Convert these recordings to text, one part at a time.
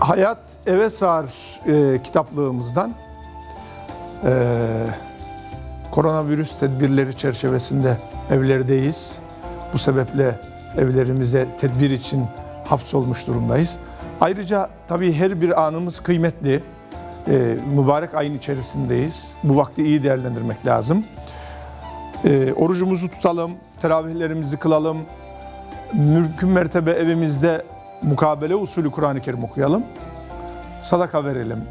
Hayat Eve Sığar e, kitaplığımızdan e, koronavirüs tedbirleri çerçevesinde evlerdeyiz. Bu sebeple evlerimize tedbir için hapsolmuş durumdayız. Ayrıca tabii her bir anımız kıymetli. E, mübarek ayın içerisindeyiz. Bu vakti iyi değerlendirmek lazım. E, orucumuzu tutalım, teravihlerimizi kılalım. Mümkün mertebe evimizde mukabele usulü Kur'an-ı Kerim okuyalım. Sadaka verelim.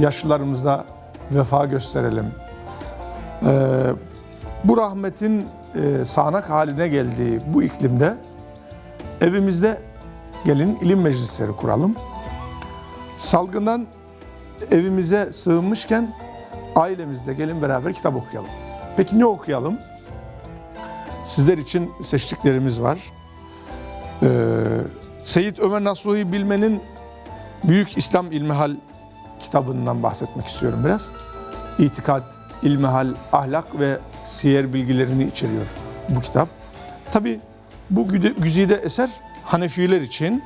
Yaşlılarımıza vefa gösterelim. Ee, bu rahmetin e, sağanak haline geldiği bu iklimde evimizde gelin ilim meclisleri kuralım. Salgından evimize sığınmışken ailemizde gelin beraber kitap okuyalım. Peki ne okuyalım? Sizler için seçtiklerimiz var. Ee, Seyyid Ömer Nasuhi Bilmen'in Büyük İslam İlmihal kitabından bahsetmek istiyorum biraz. İtikat, ilmihal, ahlak ve siyer bilgilerini içeriyor bu kitap. Tabi bu güzide eser Hanefiler için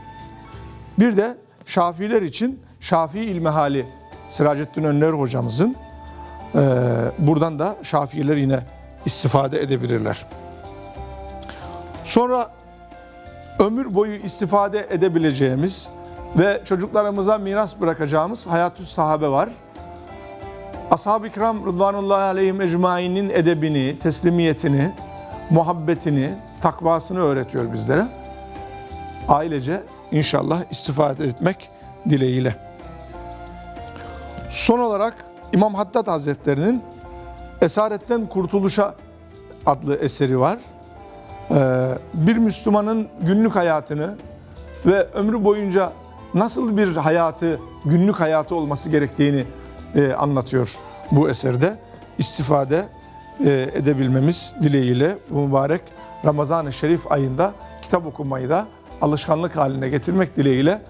bir de Şafiler için Şafii İlmihali Siracettin Önler hocamızın eee, buradan da Şafiiler yine istifade edebilirler. Sonra ömür boyu istifade edebileceğimiz ve çocuklarımıza miras bırakacağımız Hayatü Sahabe var. Ashab-ı kiram Rıdvanullahi aleyhim ecmainin edebini, teslimiyetini, muhabbetini, takvasını öğretiyor bizlere. Ailece inşallah istifade etmek dileğiyle. Son olarak İmam Haddad Hazretleri'nin Esaretten Kurtuluşa adlı eseri var. Ee, bir Müslümanın günlük hayatını ve ömrü boyunca nasıl bir hayatı, günlük hayatı olması gerektiğini e, anlatıyor bu eserde. İstifade e, edebilmemiz dileğiyle bu mübarek Ramazan-ı Şerif ayında kitap okumayı da alışkanlık haline getirmek dileğiyle